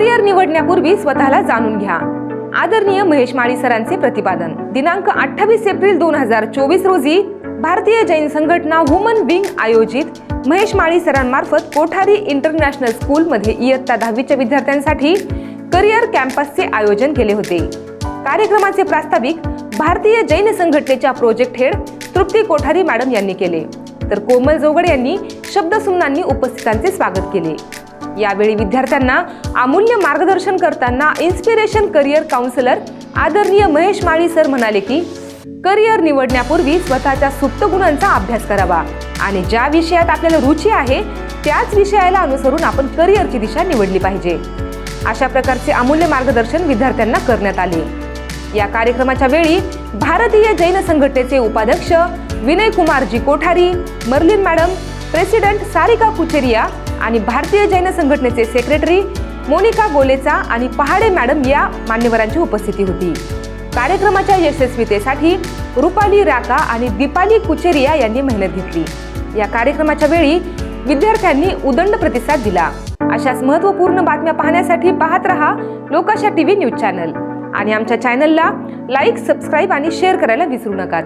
Career निवडण्यापूर्वी स्वतःला जाणून घ्या. आदरणीय महेश माळी सरांचे प्रतिपादन. दिनांक अठ्ठावीस एप्रिल दोन हजार चोवीस रोजी भारतीय जैन संघटना वुमन विंग आयोजित महेश माळी सरांमार्फत कोठारी इंटरनॅशनल स्कूलमध्ये इयत्ता दहावीच्या विद्यार्थ्यांसाठी करिअर कॅम्पसचे आयोजन केले होते. कार्यक्रमाचे प्रास्ताविक भारतीय जैन संघटनेच्या project head Trupti Kothari madam यांनी केले. तर कोमल जोगड यांनी शब्दसुमनांनी उपस्थितांचे स्वागत केले. यावेळी विद्यार्थ्यांना अमूल्य मार्गदर्शन करताना इन्स्पिरेशन करिअर काउन्सिलर आदरणीय महेश माळी सर म्हणाले की करिअर निवडण्यापूर्वी स्वतःच्या सुप्त गुणांचा अभ्यास करावा आणि ज्या विषयात आपल्याला रुची आहे त्याच विषयाला अनुसरून आपण करिअरची दिशा निवडली पाहिजे. अशा प्रकारचे अमूल्य मार्गदर्शन विद्यार्थ्यांना करण्यात आले. या कार्यक्रमाच्या वेळी भारतीय जैन संघटनेचे उपाध्यक्ष Vinay Kumarji Kothari Merlin madam president Sarika Kucheria आणि भारतीय जैन संघटनेचे सेक्रेटरी मोनिका गोलेचा आणि पहाडे मॅडम या मान्यवरांची उपस्थिती होती. कार्यक्रमाच्या यशस्वीतेसाठी रुपाली राका आणि दीपाली कुचेरिया यांनी मेहनत घेतली. या कार्यक्रमाच्या वेळी विद्यार्थ्यांनी उदंड प्रतिसाद दिला. अशाच महत्त्वपूर्ण बातम्या पाहण्यासाठी पाहत रहा लोकाशा टीव्ही न्यूज चॅनल. आणि आमच्या चॅनलला लाईक सबस्क्राईब आणि शेअर करायला विसरू नका.